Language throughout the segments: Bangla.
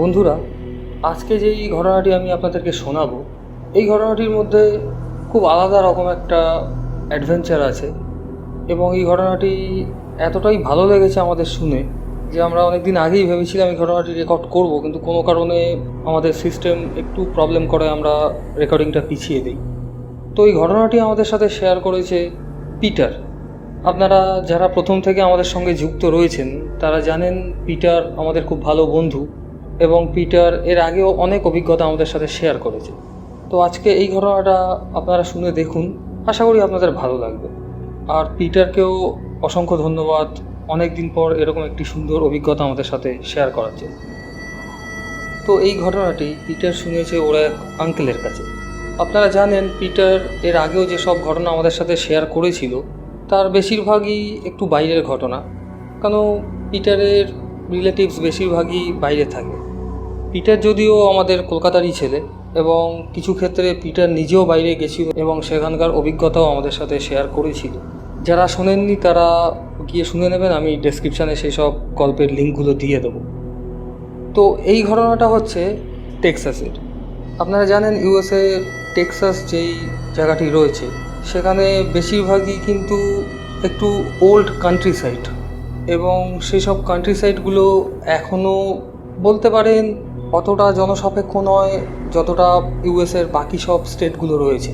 বন্ধুরা, আজকে যেই ঘটনাটি আমি আপনাদেরকে শোনাবো, এই ঘটনাটির মধ্যে খুব আলাদা রকম একটা অ্যাডভেঞ্চার আছে এবং এই ঘটনাটি এতটাই ভালো লেগেছে আমাদের শুনে যে আমরা অনেক দিন আগেই ভেবেছিলাম এই ঘটনাটি রেকর্ড করব, কিন্তু কোনো কারণে আমাদের সিস্টেম একটু প্রবলেম করে আমরা রেকর্ডিংটা পিছিয়ে দিই। তো এই ঘটনাটি আমাদের সাথে শেয়ার করেছে পিটার। আপনারা যারা প্রথম থেকে আমাদের সঙ্গে যুক্ত রয়েছেন, তারা জানেন পিটার আমাদের খুব ভালো বন্ধু। এবং পিটার এর আগেও অনেক অভিজ্ঞতা আমাদের সাথে শেয়ার করেছে। তো আজকে এই ঘটনাটা আপনারা শুনে দেখুন, আশা করি আপনাদের ভালো লাগবে। আর পিটারকেও অসংখ্য ধন্যবাদ অনেক দিন পর এরকম একটি সুন্দর অভিজ্ঞতা আমাদের সাথে শেয়ার করার জন্য। তো এই ঘটনাটি পিটার শুনেছে ওরা এক আঙ্কেলের কাছে। আপনারা জানেন, পিটার এর আগেও যেসব ঘটনা আমাদের সাথে শেয়ার করেছিল, তার বেশিরভাগই একটু বাইরের ঘটনা। কেন, পিটারের রিলেটিভস বেশিরভাগই বাইরে থাকে। পিটার যদিও আমাদের কলকাতারই ছেলে এবং কিছু ক্ষেত্রে পিটার নিজেও বাইরে গেছিল এবং সেখানকার অভিজ্ঞতাও আমাদের সাথে শেয়ার করেছিল। যারা শোনেননি তারা গিয়ে শুনে নেবেন, আমি ডেসক্রিপশানে সেই সব গল্পের লিঙ্কগুলো দিয়ে দেবো। তো এই ঘটনাটা হচ্ছে টেক্সাসের। আপনারা জানেন ইউএসএ, টেক্সাস যেই জায়গাটি রয়েছে, সেখানে বেশিরভাগই কিন্তু একটু ওল্ড কান্ট্রি সাইড এবং সেই সব কান্ট্রি সাইডগুলো এখনও বলতে পারেন অতটা জনসাপেক্ষ নয় যতটা ইউএসের বাকি সব স্টেটগুলো রয়েছে।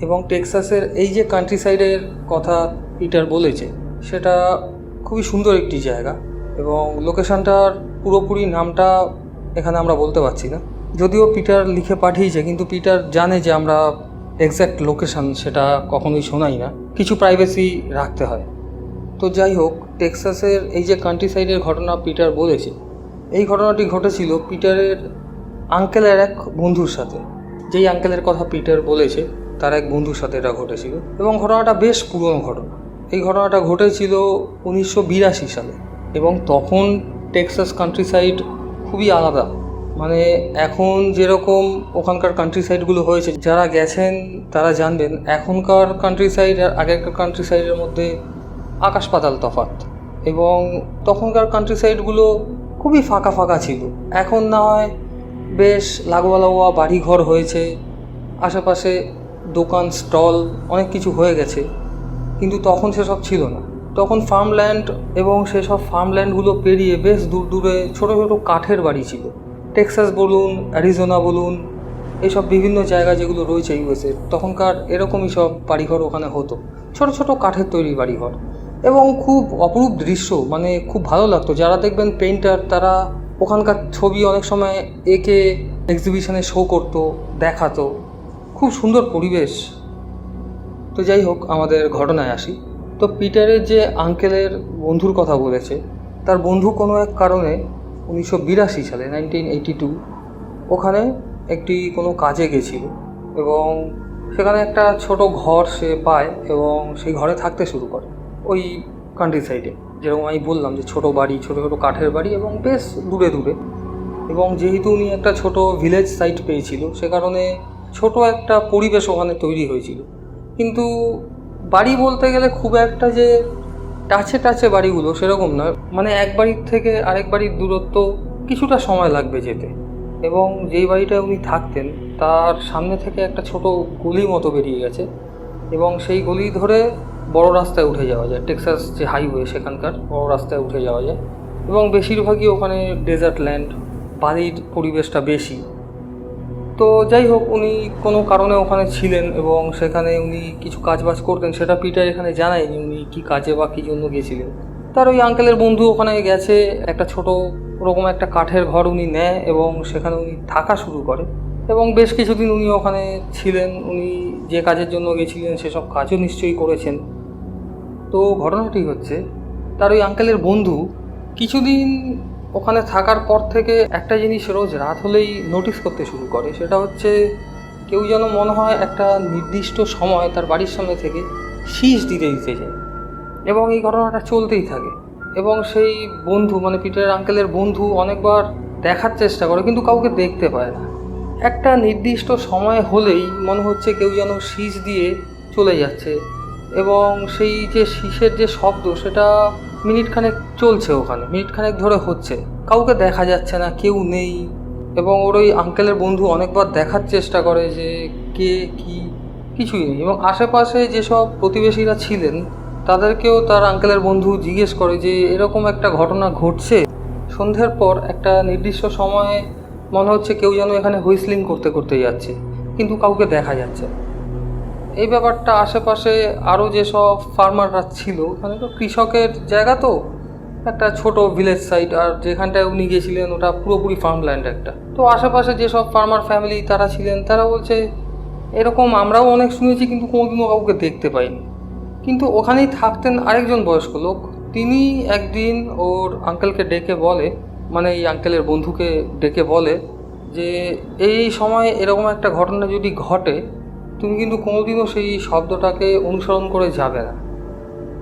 এবং টেক্সাসের এই যে কান্ট্রি সাইডের কথা পিটার বলেছে, সেটা খুবই সুন্দর একটি জায়গা। এবং লোকেশনটার পুরোপুরি নামটা এখানে আমরা বলতে পারছি না। যদিও পিটার লিখে পাঠিয়েছে, কিন্তু পিটার জানে যে আমরা এক্স্যাক্ট লোকেশন সেটা কখনোই শোনাই না। কিছু প্রাইভেসি রাখতে হয়। তো যাই হোক, টেক্সাসের এই যে কান্ট্রি সাইডের ঘটনা পিটার বলেছে এই ঘটনাটি ঘটেছিল পিটারের আঙ্কেলের এক বন্ধুর সাথে। যেই আঙ্কেলের কথা পিটার বলেছে, তার এক বন্ধুর সাথে এটা ঘটেছিল এবং ঘটনাটা বেশ পুরনো ঘটনা। এই ঘটনাটা ঘটেছিল উনিশশো বিরাশি সালে এবং তখন টেক্সাস কান্ট্রি সাইড খুবই আলাদা। মানে এখন যেরকম ওখানকার কান্ট্রি সাইডগুলো হয়েছে, যারা গেছেন তারা জানবেন, এখনকার কান্ট্রি সাইড আর আগেকার কান্ট্রি সাইডের মধ্যে আকাশ পাতাল তফাৎ এবং তখনকার কান্ট্রি সাইডগুলো খুবই ফাঁকা ফাঁকা ছিল। এখন না হয় বেশ লাগোয়া লাগোয়া বাড়িঘর হয়েছে, আশেপাশে দোকান, স্টল, অনেক কিছু হয়ে গেছে। কিন্তু তখন সেসব ছিল না। তখন ফার্মল্যান্ড এবং সেসব ফার্মল্যান্ডগুলো পেরিয়ে বেশ দূর দূরে ছোটো ছোটো কাঠের বাড়ি ছিল। টেক্সাস বলুন অ্যারিজোনা বলুন এইসব বিভিন্ন জায়গা যেগুলো রয়েছে ইউএসএ তখনকার এরকমই সব বাড়িঘর ওখানে হতো। ছোট ছোট কাঠের তৈরি বাড়িঘর। এবং খুব অপরূপ দৃশ্য মানে খুব ভালো লাগতো। যারা দেখবেন পেইন্টার তারা ওখানকার ছবি অনেক সময় একে এক্সিবিশনে শো করতো, দেখাতো। খুব সুন্দর পরিবেশ। তো যাই হোক, আমাদের ঘটনায় আসি। তো পিটারের যে আঙ্কেলের বন্ধুর কথা বলেছে, তার বন্ধু কোনো এক কারণে উনিশশো বিরাশি সালে নাইনটিন এইটি টু ওখানে একটি কোনো কাজে গেছিল এবং সেখানে একটা ছোট ঘর সে পায় এবং সেই ঘরে থাকতে শুরু করে। ওই কান্ট্রি সাইডে যেরকম আমি বললাম যে ছোট বাড়ি, ছোট ছোট কাঠের বাড়ি এবং বেশ দূরে দূরে। এবং যেহেতু উনি একটা ছোট ভিলেজ সাইট পেয়েছিল, সে কারণে ছোট একটা পরিবেশ ওখানে তৈরি হয়েছিল। কিন্তু বাড়ি বলতে গেলে খুব একটা যে টাচে টাচে বাড়িগুলো সেরকম নয় মানে এক বাড়ির থেকে আরেক বাড়ির দূরত্ব কিছুটা সময় লাগবে যেতে। এবং যেই বাড়িটায় উনি থাকতেন, তার সামনে থেকে একটা ছোট গলি মতো বেরিয়ে গেছে। এবং সেই গলি ধরে বড় রাস্তায় উঠে যাওয়া যায়, টেক্সাস যে হাইওয়ে সেখানকার বড় রাস্তায় উঠে যাওয়া যায় এবং বেশিরভাগই ওখানে ডেজার্ট ল্যান্ড বাড়ির পরিবেশটা বেশি। তো যাই হোক, উনি কোনো কারণে ওখানে ছিলেন এবং সেখানে উনি কিছু কাজবাজ করতেন সেটা পিটার এখানে জানায়নি উনি কী কাজে বা কী জন্য গিয়েছিলেন তার ওই আঙ্কেলের বন্ধু ওখানে গেছে, একটা ছোট ওরকম একটা কাঠের ঘর উনি নেয় এবং সেখানে উনি থাকা শুরু করে এবং বেশ কিছুদিন উনি ওখানে ছিলেন, উনি যে কাজের জন্য গেছিলেন সেসব কাজও নিশ্চয়ই করেছেন। তো ঘটনাটি হচ্ছে, তার ওই আঙ্কেলের বন্ধু কিছুদিন ওখানে থাকার পর থেকে একটা জিনিস রোজ রাত হলেই নোটিস করতে শুরু করে, সেটা হচ্ছে কেউ যেন মনে হয় একটা নির্দিষ্ট সময় তার বাড়ির সামনে থেকে শীষ দিতে দিতে যায় এবং এই ঘটনাটা চলতেই থাকে এবং সেই বন্ধু মানে পিটার আঙ্কেলের বন্ধু অনেকবার দেখার চেষ্টা করে কিন্তু কাউকে দেখতে পায় না। একটা নির্দিষ্ট সময় হলেই মনে হচ্ছে কেউ যেন শীষ দিয়ে চলে যাচ্ছে। এবং সেই যে শীষের যে শব্দ, সেটা মিনিট খানেক চলছে ওখানে মিনিট খানেক ধরে হচ্ছে। কাউকে দেখা যাচ্ছে না, কেউ নেই। এবং ওর ওই আঙ্কেলের বন্ধু অনেকবার দেখার চেষ্টা করে যে কে, কি, কিছুই নেই। এবং আশেপাশে যেসব প্রতিবেশীরা ছিলেন, তাদেরকেও তার আঙ্কেলের বন্ধু জিজ্ঞেস করে যে, এরকম একটা ঘটনা ঘটছে? সন্ধ্যের পর একটা নির্দিষ্ট সময়ে মনে হচ্ছে কেউ যেন এখানে হুইসলিং করতে করতে যাচ্ছে, কিন্তু কাউকে দেখা যাচ্ছে না। এই ব্যাপারটা আশেপাশে আরও যেসব ফার্মাররা ছিল, ওখানে তো কৃষকের জায়গা তো, একটা ছোট ভিলেজ সাইড আর যেখানটায় উনি গিয়েছিলেন ওটা পুরোপুরি ফার্মল্যান্ড একটা। তো আশেপাশে যেসব ফার্মার ফ্যামিলি তারা ছিলেন, তারা বলছে, এরকম আমরাও অনেক শুনেছি, কিন্তু কোনোদিনও কাউকে দেখতে পাইনি। কিন্তু ওখানেই থাকতেন আরেকজন বয়স্ক লোক। তিনি একদিন ওর আঙ্কেলকে ডেকে বলে মানে এই আঙ্কেলের বন্ধুকে ডেকে বলে যে, এই সময় এরকম একটা ঘটনা যদি ঘটে তুমি কিন্তু কোনোদিনও সেই শব্দটাকে অনুসরণ করে যাবে না।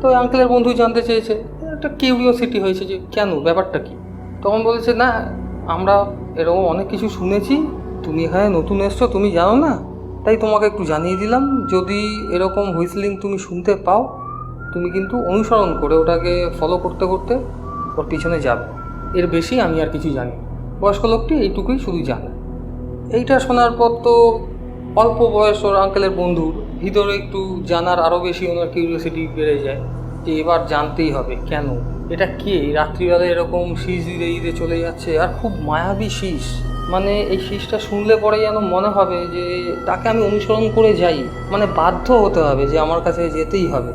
তো আঙ্কেলের বন্ধু জানতে চেয়েছে, একটা কিউরিওসিটি হয়েছে যে কেন, ব্যাপারটা কি? তখন বলেছে, না, আমরা এরকম অনেক কিছু শুনেছি, তুমি এখানে নতুন এসছো, তুমি জানো না। তাই তোমাকে একটু জানিয়ে দিলাম, যদি এরকম হুইসলিং তুমি শুনতে পাও, তুমি কিন্তু অনুসরণ করে ওটাকে ফলো করতে করতে ওর পিছনে যাবে। এর বেশি আমি আর কিছু জানি বয়স্ক লোকটি এইটুকুই শুধু জানে। এইটা শোনার পর তো অল্প বয়স ওর আঙ্কেলের বন্ধুর ভিতরে একটু জানার আরও বেশি ওনার কিউরিয়াসিটি বেড়ে যায় যে এবার জানতেই হবে কেন? এটা কে? রাত্রিবেলা এরকম শীষ দিতে দিতে চলে যাচ্ছে আর খুব মায়াবী শীষ। মানে এই শীষটা শুনলে পরে যেন মনে হবে যে তাকে আমি অনুসরণ করে যাই। মানে বাধ্য হতে হবে যে আমার কাছে যেতেই হবে।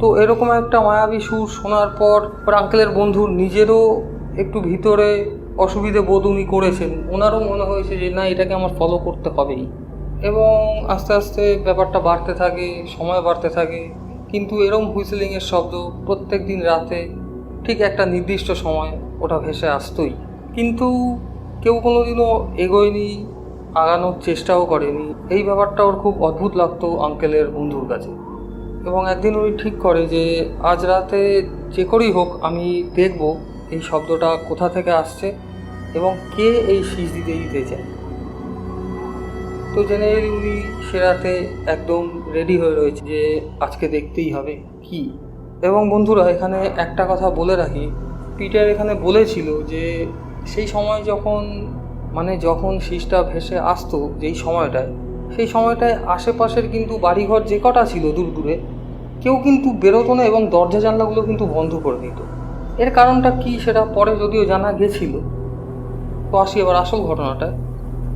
তো এরকম একটা মায়াবী সুর শোনার পর ওর আঙ্কেলের বন্ধুর নিজেরও একটু ভিতরে অসুবিধে বোধ উনি করেছেন। ওনারও মনে হয়েছে যে না, এটাকে আমার ফলো করতে হবেই। এবং আস্তে আস্তে ব্যাপারটা বাড়তে থাকে, সময় বাড়তে থাকে। কিন্তু এরম হুইসেলিংয়ের শব্দ প্রত্যেক দিন রাতে ঠিক একটা নির্দিষ্ট সময় ওটা ভেসে আসতোই। কিন্তু কেউ কোনো দিনও এগোয়নি, আগানোর চেষ্টাও করেনি। এই ব্যাপারটা ওর খুব অদ্ভুত লাগতো আঙ্কেলের বন্ধুর কাছে। এবং একদিন উনি ঠিক করে যে, আজ রাতে যে করেই হোক আমি দেখব এই শব্দটা কোথা থেকে আসছে এবং কে এই শীষ দিতে দিতে চায়। তো জেনারেলি উনি সে রাতে একদম রেডি হয়ে রয়েছে যে আজকে দেখতেই হবে কি। এবং বন্ধুরা, এখানে একটা কথা বলে রাখি। পিটার এখানে বলেছিল যে সেই সময় যখন মানে যখন শীষটা ভেসে আসতো যেই সময়টায়, সেই সময়টায় আশেপাশের কিন্তু বাড়িঘর যে কটা ছিল দূর দূরে, কেউ কিন্তু বেরোতো না এবং দরজা জানলাগুলো কিন্তু বন্ধ করে দিত। এর কারণটা কি সেটা পরে যদিও জানা গেছিল। তো আসি এবার আসল ঘটনাটা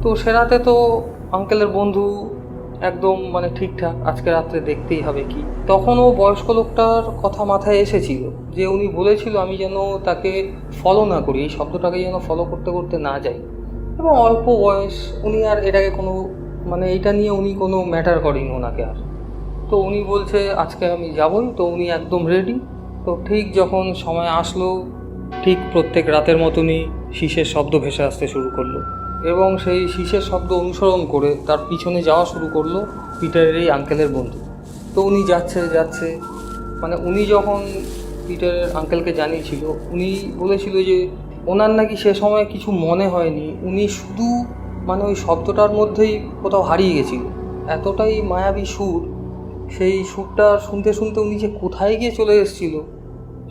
তো সে রাতে তো আঙ্কেলের বন্ধু একদম মানে ঠিকঠাক আজকে রাত্রে দেখতেই হবে কি। তখনও বয়স্ক লোকটার কথা মাথায় এসেছিল যে উনি বলেছিল আমি যেন তাকে ফলো না করি, এই শব্দটাকে যেন ফলো করতে করতে না যাই। এবং অল্প বয়স উনি আর এটাকে কোনো মানে এটা নিয়ে উনি কোনো ম্যাটার করেনি ওনাকে আর। তো উনি বলছে, আজকে আমি যাবই। তো উনি একদম রেডি তো ঠিক যখন সময় আসলো, ঠিক প্রত্যেক রাতের মতনই শীষের শব্দ ভেসে আসতে শুরু করল। এবং সেই শীষের শব্দ অনুসরণ করে তার পিছনে যাওয়া শুরু করল পিটারের এই আঙ্কেলের বন্ধু। তো উনি যাচ্ছে যাচ্ছে। মানে উনি যখন পিটারের আঙ্কেলকে জানিয়েছিল, উনি বলেছিল যে ওনার নাকি সে সময় কিছু মনে হয়নি। উনি শুধু মানে ওই শব্দটার মধ্যেই কোথাও হারিয়ে গেছিল। এতটাই মায়াবী সুর, সেই সুরটা শুনতে শুনতে উনি যে কোথায় গিয়ে চলে এসেছিল,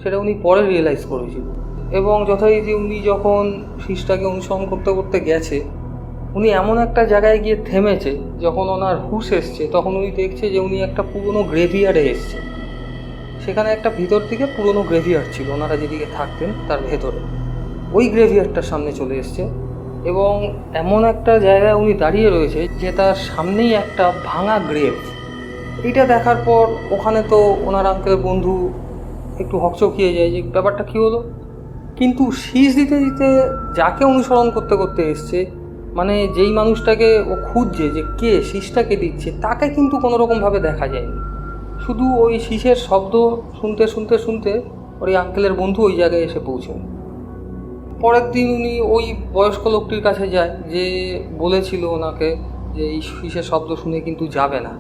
সেটা উনি পরে রিয়েলাইজ করেছিল। এবং যথারীতি উনি যখন শীষটাকে অনুসরণ করতে করতে গেছে, উনি এমন একটা জায়গায় গিয়ে থেমেছে, যখন ওনার হুশ এসছে, তখন উনি দেখছে যে উনি একটা পুরনো গ্রেভিয়ার্ডে এসছে। সেখানে একটা ভিতর দিকে পুরনো গ্রেভিয়ার্ড ছিল, ওনারা যেদিকে থাকতেন তার ভেতরে। ওই গ্রেভিয়ার্ডটার সামনে চলে এসছে এবং এমন একটা জায়গায় উনি দাঁড়িয়ে রয়েছে যে তার সামনেই একটা ভাঙা গ্রেভ এটা দেখার পর ওখানে তো ওনার আঙ্কেল বন্ধু একটু হকচকিয়ে যায় যে ব্যাপারটা কী হলো? কিন্তু শীষ দিতে দিতে যাকে অনুসরণ করতে করতে এসছে মানে যেই মানুষটাকে ও খুঁজছে যে কে শীষটাকে দিচ্ছে, তাকে কিন্তু কোনো রকমভাবে দেখা যায়নি। শুধু ওই শীষের শব্দ শুনতে শুনতে শুনতে ওই আঙ্কেলের বন্ধু ওই জায়গায় এসে পৌঁছয় পরের দিন উনি ওই বয়স্ক লোকটির কাছে যায়, যে বলেছিল ওনাকে যে এই শীষের শব্দ শুনে কিন্তু যাবে না।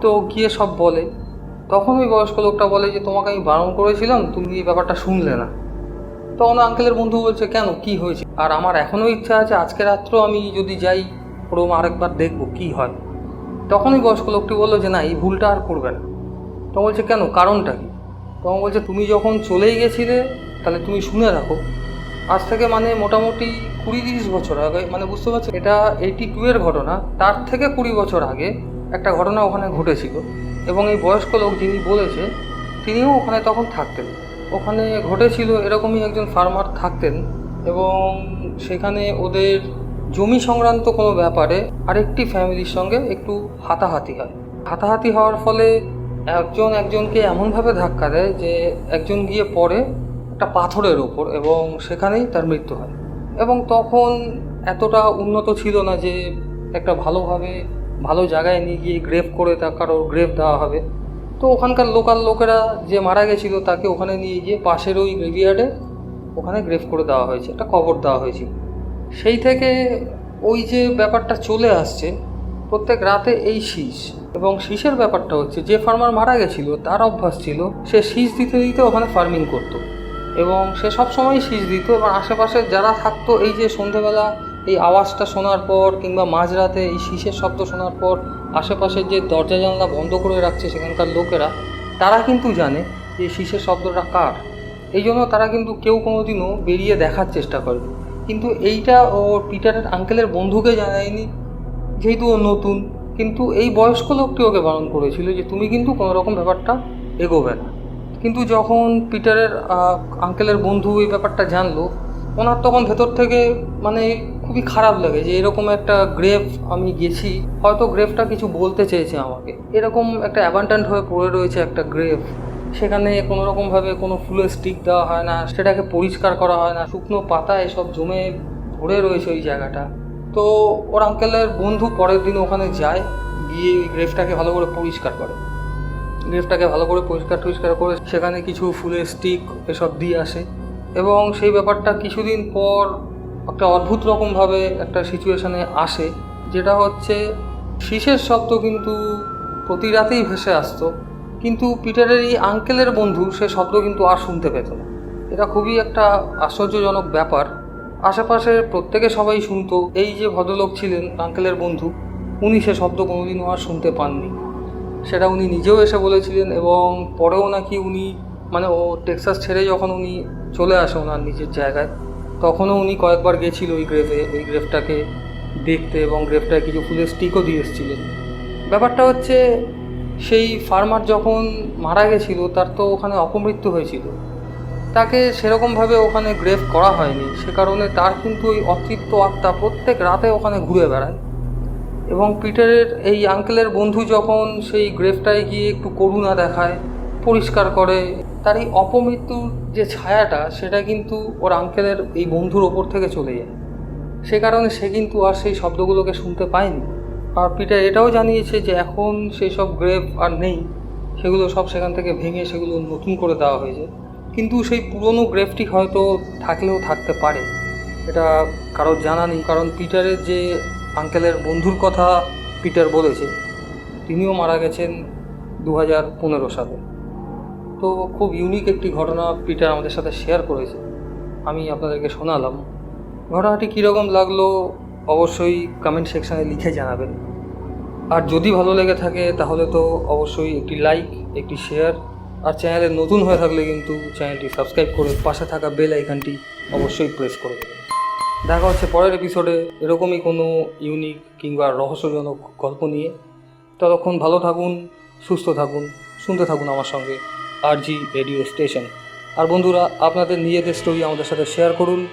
তো গিয়ে সব বলে। তখন ওই বয়স্ক লোকটা বলে যে, তোমাকে আমি বারণ করেছিলাম, তুমি এই ব্যাপারটা শুনলে না। তখন আঙ্কেলের বন্ধু বলছে, কেন? কি হয়েছে? আর আমার এখনও ইচ্ছা আছে, আজকে রাত্রেও আমি যদি যাই, ওরম আরেকবার দেখব কি হয়। তখনই বয়স্ক লোকটি বলল যে, না, এই ভুলটা আর করবে না। তো বলছে, কেন? কারণটা কি? তখন বলছে, তুমি যখন চলেই গেছিলে, তাহলে তুমি শুনে রাখো। আজ থেকে মানে মোটামুটি কুড়ি তিরিশ বছর আগে মানে বুঝতে পারছ? এটা এইটি টু এর ঘটনা। তার থেকে কুড়ি বছর আগে একটা ঘটনা ওখানে ঘটেছিল। এবং এই বয়স্ক লোক যিনি বলেছে, তিনিও ওখানে তখন থাকতেন। ওখানে ঘটেছিল এরকমই একজন ফার্মার থাকতেন এবং সেখানে ওদের জমি সংক্রান্ত কোনো ব্যাপারে আরেকটি ফ্যামিলির সঙ্গে একটু হাতাহাতি হয়। হাতাহাতি হওয়ার ফলে একজন একজনকে এমনভাবে ধাক্কা দেয় যে একজন গিয়ে পড়ে একটা পাথরের ওপর এবং সেখানেই তার মৃত্যু হয়। এবং তখন এতটা উন্নত ছিল না যে একটা ভালোভাবে ভালো জায়গায় নিয়ে গিয়ে গ্রেভ করে তা কারোর গ্রেভ দেওয়া হবে। তো ওখানকার লোকাল লোকেরা যে মারা গেছিল তাকে ওখানে নিয়ে গিয়ে পাশের ওই গ্রেভিয়ার্ডে ওখানে গ্রেফ করে দেওয়া হয়েছে, একটা কবর দেওয়া হয়েছিল। সেই থেকে ওই যে ব্যাপারটা চলে আসছে, প্রত্যেক রাতে এই শীষ। এবং শীষের ব্যাপারটা হচ্ছে, যে ফার্মার মারা গেছিল, তার অভ্যাস ছিল, সে শীষ দিতে দিতে ওখানে ফার্মিং করতো। এবং সে সব সময় শীষ দিত, এবং আশেপাশে যারা থাকতো, এই যে সন্ধেবেলা এই আওয়াজটা শোনার পর কিংবা মাঝরাতে এই শীষের শব্দ শোনার পর আশেপাশের যে দরজা জানলা বন্ধ করে রাখছে সেখানকার লোকেরা, তারা কিন্তু জানে যে শীষের শব্দটা কার। এই জন্য তারা কিন্তু কেউ কোনোদিনও বেরিয়ে দেখার চেষ্টা করে। কিন্তু এইটা ওর পিটারের আঙ্কেলের বন্ধুকে জানায়নি, যেহেতু ও নতুন, কিন্তু এই বয়স্ক লোকটি ওকে বারণ করেছিল যে তুমি কিন্তু কোনো রকম ব্যাপারটা এগোবে না। কিন্তু যখন পিটারের আঙ্কেলের বন্ধু এই ব্যাপারটা জানলো, ওনার তখন ভেতর থেকে মানে খুবই খারাপ লাগে যে এরকম একটা গ্রেভ আমি গেছি, হয়তো গ্রেভটা কিছু বলতে চেয়েছে আমাকে। এরকম একটা অ্যাবান্ডেন্ট হয়ে পড়ে রয়েছে একটা গ্রেভ সেখানে কোনো রকমভাবে কোনো ফুলের স্টিক দেওয়া হয় না, সেটাকে পরিষ্কার করা হয় না, শুকনো পাতা এসব জমে ভরে রয়েছে ওই জায়গাটা। তো ওর আঙ্কেলের বন্ধু পরের দিন ওখানে যায়, গিয়ে ওই গ্রেভটাকে ভালো করে পরিষ্কার করে। গ্রেভটাকে ভালো করে পরিষ্কার টরিষ্কার করে সেখানে কিছু ফুলের স্টিক এসব দিয়ে আসে। এবং সেই ব্যাপারটা কিছুদিন পর একটা অদ্ভুত রকমভাবে একটা সিচুয়েশানে আসে, যেটা হচ্ছে শীষের শব্দ কিন্তু প্রতি রাতেই ভেসে আসতো, কিন্তু পিটারের এই আঙ্কেলের বন্ধু সে শব্দ কিন্তু আর শুনতে পেত না। এটা খুবই একটা আশ্চর্যজনক ব্যাপার। আশেপাশে প্রত্যেকে সবাই শুনতো, এই যে ভদ্রলোক ছিলেন আঙ্কেলের বন্ধু, উনি সে শব্দ কোনোদিনও আর শুনতে পাননি। সেটা উনি নিজেও এসে বলেছিলেন এবং পরেও নাকি উনি মানে ও টেক্সাস ছেড়ে যখন উনি চলে আসে ওনার নিজের জায়গায় তখনও উনি কয়েকবার গেছিল ওই গ্রেভে ওই গ্রেভটাকে দেখতে এবং গ্রেভটায় কিছু ফুলের স্টিকও দিয়ে এসেছিলেন। ব্যাপারটা হচ্ছে, সেই ফার্মার যখন মারা গেছিল, তার তো ওখানে অপমৃত্যু হয়েছিল। তাকে সেরকমভাবে ওখানে গ্রেভ করা হয়নি। সে কারণে তার কিন্তু ওই অতৃপ্ত আত্মা প্রত্যেক রাতে ওখানে ঘুরে বেড়ায়। এবং পিটারের এই আঙ্কেলের বন্ধু যখন সেই গ্রেফটায় গিয়ে একটু করুণা দেখায় পরিষ্কার করে, তার এই অপমৃত্যুর যে ছায়াটা, সেটা কিন্তু ওর আঙ্কেলের এই বন্ধুর ওপর থেকে চলে যায়। সে কারণে সে কিন্তু আর সেই শব্দগুলোকে শুনতে পায়নি। আর পিটার এটাও জানিয়েছে যে এখন সেই সব গ্রেভ আর নেই, সেগুলো সব সেখান থেকে ভেঙে সেগুলো নতুন করে দেওয়া হয়েছে। কিন্তু সেই পুরনো গ্রেভটি হয়তো থাকলেও থাকতে পারে। এটা কারোর জানা নেই। কারণ পিটারের যে আঙ্কেলের বন্ধুর কথা পিটার বলেছে, তিনিও মারা গেছেন দু হাজার পনেরো সালে। তো খুব ইউনিক একটি ঘটনা পিটার আমাদের সাথে শেয়ার করেছে। আমি আপনাদেরকে শোনালাম। ঘটনাটি কীরকম লাগল অবশ্যই কমেন্ট সেকশানে লিখে জানাবেন। আর যদি ভালো লেগে থাকে তাহলে তো অবশ্যই একটি লাইক একটি শেয়ার আর চ্যানেলে নতুন হয়ে থাকলে কিন্তু চ্যানেলটি সাবস্ক্রাইব করে পাশে থাকা বেল আইকনটি অবশ্যই প্রেস করে দেবেন। দেখা হচ্ছে পরের এপিসোডে এরকমই কোনো ইউনিক কিংবা রহস্যজনক গল্প নিয়ে। ততক্ষণ ভালো থাকুন, সুস্থ থাকুন, শুনতে থাকুন আমার সঙ্গে। আর জি রেডিও স্টেশন। আর বন্ধুরা, আপনাদের নিজেদের স্টোরি আমাদের সাথে শেয়ার করুন।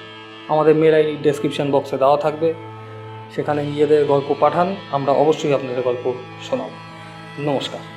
আমাদের মেল আইডি ডেসক্রিপশান বক্সে দেওয়া থাকবে। সেখানে নিজেদের গল্প পাঠান। আমরা অবশ্যই আপনাদের গল্প শোনাব। নমস্কার।